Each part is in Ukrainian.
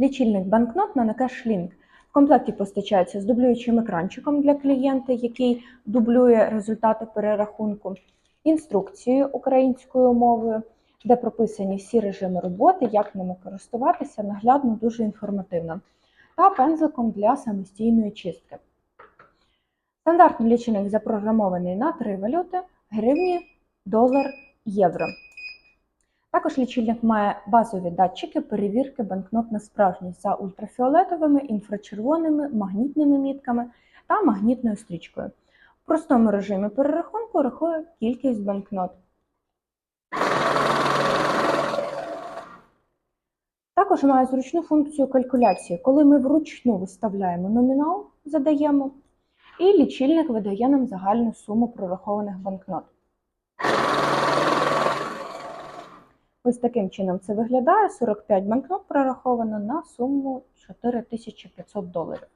Лічильник банкнот на накеш В комплекті постачається з дублюючим екранчиком для клієнта, який дублює результати перерахунку, інструкцією українською мовою, де прописані всі режими роботи, як ними користуватися, наглядно, дуже інформативно, та пензликом для самостійної чистки. Стандартний лічильник запрограмований на три валюти: гривні, долар, євро. Також лічильник має базові датчики перевірки банкнот на справжність за ультрафіолетовими, інфрачервоними, магнітними мітками та магнітною стрічкою. В простому режимі перерахунку рахує кількість банкнот. Також має зручну функцію калькуляції, коли ми вручну виставляємо номінал, задаємо, і лічильник видає нам загальну суму прорахованих банкнот. Ось таким чином це виглядає. 45 банкнот прораховано на суму 4500 доларів.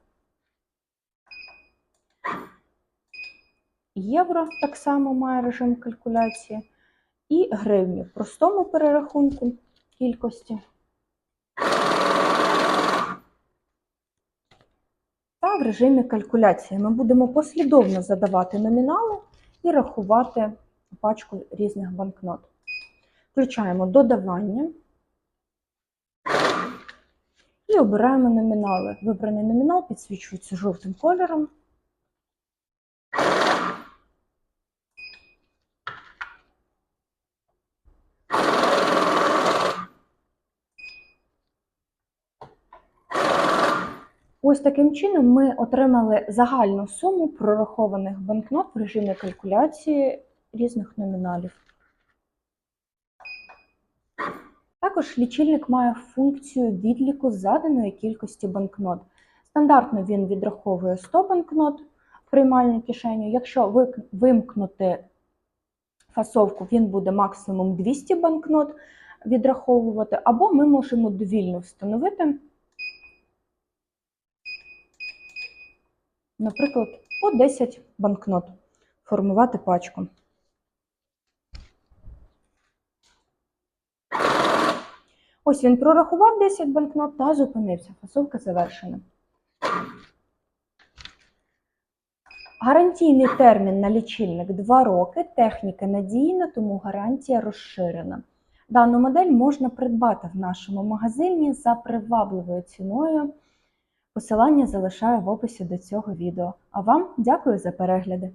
Євро так само має режим калькуляції. І гривні в простому перерахунку кількості. Та в режимі калькуляції ми будемо послідовно задавати номінали і рахувати пачку різних банкнот. Включаємо додавання і обираємо номінали. Вибраний номінал підсвічується жовтим кольором. Ось таким чином ми отримали загальну суму прорахованих банкнот в режимі калькуляції різних номіналів. Також лічильник має функцію відліку заданої кількості банкнот. Стандартно він відраховує 100 банкнот в приймальну кишеню. Якщо вимкнути фасовку, він буде максимум 200 банкнот відраховувати, або ми можемо довільно встановити, наприклад, по 10 банкнот, формувати пачку. Ось він прорахував 10 банкнот та зупинився. Фасовка завершена. Гарантійний термін на лічильник 2 роки. Техніка надійна, тому гарантія розширена. Дану модель можна придбати в нашому магазині за привабливою ціною. Посилання залишаю в описі до цього відео. А вам дякую за перегляди!